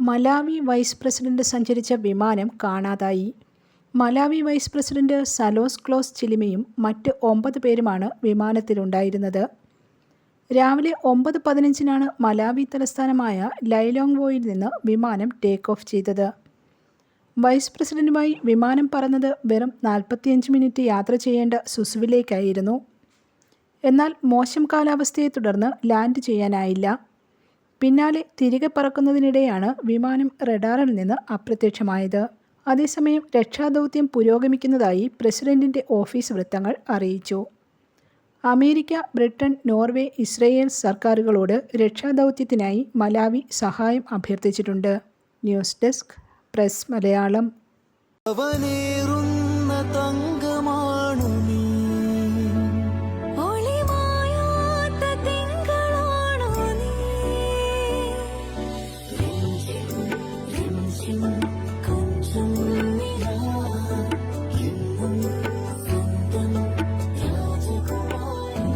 Malawi vice president സഞ്ചരിച്ച വിമാനം കാണാതായി. Malawi vice president Saulos Klaus ചിലിമയും മറ്റ് ഒമ്പത് പേരുമാണ് വിമാനത്തിലുണ്ടായിരുന്നത്. രാവിലെ ഒമ്പത് പതിനഞ്ചിനാണ് മലാവി തലസ്ഥാനമായ ലൈലോങ്വോയിൽ നിന്ന് വിമാനം ടേക്ക് ഓഫ് ചെയ്തത്. വൈസ് പ്രസിഡന്റുമായി വിമാനം പറന്നത് വെറും നാൽപ്പത്തിയഞ്ച് മിനിറ്റ് യാത്ര ചെയ്യേണ്ട സുസുവിലേക്കായിരുന്നു. എന്നാൽ മോശം കാലാവസ്ഥയെ തുടർന്ന് ലാൻഡ് ചെയ്യാനായില്ല. പിന്നാലെ തിരികെ പറക്കുന്നതിനിടെയാണ് വിമാനം റഡാറിൽ നിന്ന് അപ്രത്യക്ഷമായത്. അതേസമയം രക്ഷാദൗത്യം പുരോഗമിക്കുന്നതായി പ്രസിഡന്റിന്റെ ഓഫീസ് വൃത്തങ്ങൾ അറിയിച്ചു. അമേരിക്ക ബ്രിട്ടൻ നോർവേ ഇസ്രയേൽ സർക്കാരുകളോട് രക്ഷാദൗത്യത്തിനായി മലാവി സഹായം അഭ്യർത്ഥിച്ചിട്ടുണ്ട്. News desk press Malayalam. രാജകുമാരി